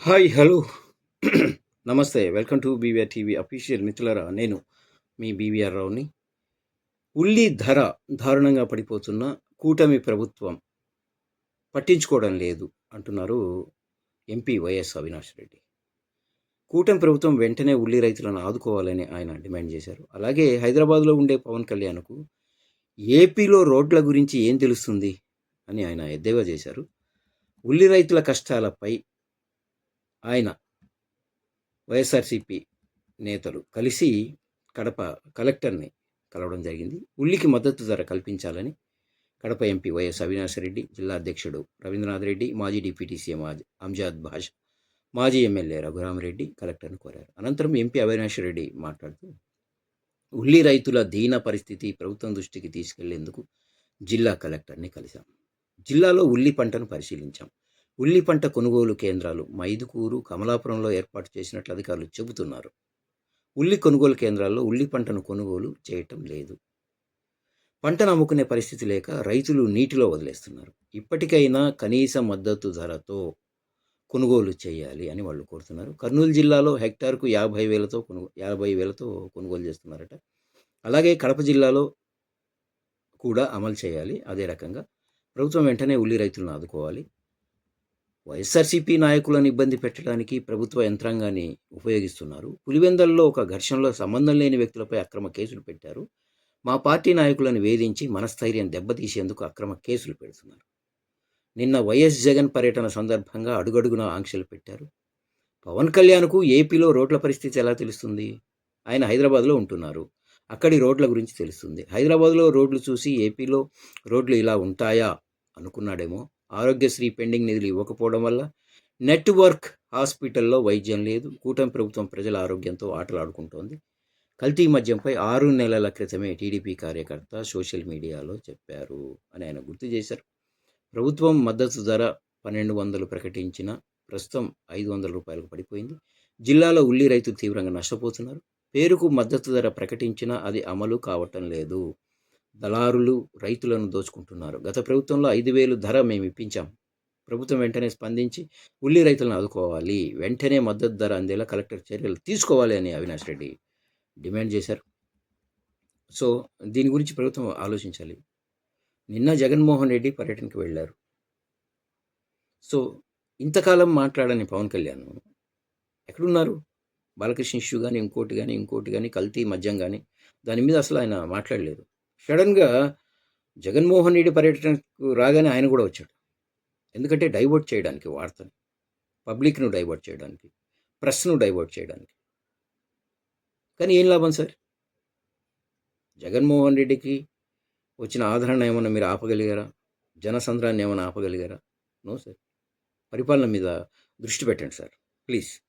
Hi hello. నమస్తే welcome to BVR TV official మిత్రులరా నేను మీ బీవీఆర్ రావుని. ఉల్లి ధర దారుణంగా పడిపోతున్న కూటమి ప్రభుత్వం పట్టించుకోవడం లేదు అంటున్నారు ఎంపీ వైఎస్ అవినాష్ రెడ్డి. కూటమి ప్రభుత్వం వెంటనే ఉల్లి రైతులను ఆదుకోవాలని ఆయన డిమాండ్ చేశారు. అలాగే హైదరాబాద్లో ఉండే పవన్ కళ్యాణ్కు ఏపీలో రోడ్ల గురించి ఏం తెలుస్తుంది అని ఆయన ఎద్దేవా చేశారు. ఉల్లి రైతుల కష్టాలపై ఆయన వైఎస్ఆర్సిపి నేతలు కలిసి కడప కలెక్టర్ని కలవడం జరిగింది. ఉల్లికి మద్దతు ధర కల్పించాలని కడప ఎంపీ వైఎస్ అవినాష్ రెడ్డి జిల్లా అధ్యక్షుడు రవీంద్రనాథ్ రెడ్డి మాజీ డిప్యూటీ సీఎం అంజాద్ భాష మాజీ ఎమ్మెల్యే రఘురామరెడ్డి కలెక్టర్ను కోరారు. అనంతరం ఎంపీ అవినాష్ రెడ్డి మాట్లాడుతూ ఉల్లి రైతుల దీన పరిస్థితి ప్రభుత్వం దృష్టికి తీసుకెళ్ళేందుకు జిల్లా కలెక్టర్ని కలిశాం. జిల్లాలో ఉల్లి పంటను పరిశీలించాం. ఉల్లి పంట కొనుగోలు కేంద్రాలు మైదుకూరు కమలాపురంలో ఏర్పాటు చేసినట్లు అధికారులు చెబుతున్నారు. ఉల్లి కొనుగోలు కేంద్రాల్లో ఉల్లి పంటను కొనుగోలు చేయటం లేదు. పంటను అమ్ముకునే పరిస్థితి లేక రైతులు నీటిలో వదిలేస్తున్నారు. ఇప్పటికైనా కనీస మద్దతు ధరతో కొనుగోలు చేయాలి అని వాళ్ళు కోరుతున్నారు. కర్నూలు జిల్లాలో హెక్టార్కు యాభై వేలతో కొనుగో యాభై వేలతో కొనుగోలు చేస్తున్నారట. అలాగే కడప జిల్లాలో కూడా అమలు చేయాలి. అదే రకంగా ప్రభుత్వం వెంటనే ఉల్లి రైతులను ఆదుకోవాలి. వైఎస్ఆర్సీపీ నాయకులను ఇబ్బంది పెట్టడానికి ప్రభుత్వ యంత్రాంగాన్ని ఉపయోగిస్తున్నారు. పులివెందల్లో ఒక ఘర్షణలో సంబంధం లేని వ్యక్తులపై అక్రమ కేసులు పెట్టారు. మా పార్టీ నాయకులను వేధించి మనస్థైర్యం దెబ్బతీసేందుకు అక్రమ కేసులు పెడుతున్నారు. నిన్న వైఎస్ జగన్ పర్యటన సందర్భంగా అడుగడుగున ఆంక్షలు పెట్టారు. పవన్ కళ్యాణ్కు ఏపీలో రోడ్ల పరిస్థితి ఎలా తెలుస్తుంది? ఆయన హైదరాబాద్లో ఉంటున్నారు. అక్కడి రోడ్ల గురించి తెలుస్తుంది. హైదరాబాద్లో రోడ్లు చూసి ఏపీలో రోడ్లు ఇలా ఉంటాయా అనుకున్నాడేమో ఆరోగ్యశ్రీ పెండింగ్ నిధులు ఇవ్వకపోవడం వల్ల నెట్వర్క్ హాస్పిటల్లో వైద్యం లేదు. కూటమి ప్రభుత్వం ప్రజల ఆరోగ్యంతో ఆటలాడుకుంటోంది. కల్తీ మద్యంపై ఆరు నెలల క్రితమే టీడీపీ కార్యకర్త సోషల్ మీడియాలో చెప్పారు అని ఆయన గుర్తు చేశారు. ప్రభుత్వం మద్దతు ధర పన్నెండు వందలు ప్రకటించిన ప్రస్తుతం ఐదు వందల రూపాయలకు పడిపోయింది. జిల్లాలో ఉల్లి రైతులు తీవ్రంగా నష్టపోతున్నారు. పేరుకు మద్దతు ధర ప్రకటించినా అది అమలు కావటం లేదు. దళారులు రైతులను దోచుకుంటున్నారు. గత ప్రభుత్వంలో ఐదు వేలు ధర మేము ఇప్పించాం. ప్రభుత్వం వెంటనే స్పందించి ఉల్లి రైతులను ఆదుకోవాలి. వెంటనే మద్దతు ధర అందేలా కలెక్టర్ చర్యలు తీసుకోవాలి అని అవినాష్ రెడ్డి డిమాండ్ చేశారు. సో దీని గురించి ప్రభుత్వం ఆలోచించాలి. నిన్న జగన్మోహన్ రెడ్డి పర్యటనకు వెళ్ళారు. సో ఇంతకాలం మాట్లాడని పవన్ కళ్యాణ్ ఎక్కడున్నారు? బాలకృష్ణ ఇష్యూ కానీ ఇంకోటి కానీ ఇంకోటి కానీ కల్తీ మద్యం కానీ దాని మీద అసలు ఆయన మాట్లాడలేదు. సడన్గా జగన్మోహన్ రెడ్డి పర్యటనకు రాగానే ఆయన కూడా వచ్చాడు. ఎందుకంటే డైవర్ట్ చేయడానికి వార్తని పబ్లిక్ను డైవర్ట్ చేయడానికి ప్రెస్ను డైవర్ట్ చేయడానికి. కానీ ఏం లాభం సార్? జగన్మోహన్ రెడ్డికి వచ్చిన ఆదరణ ఏమైనా మీరు ఆపగలిగారా? జనసంద్రాన్ని ఏమైనా ఆపగలిగారా? No sir. పరిపాలన మీద దృష్టి పెట్టండి సార్. ప్లీజ్.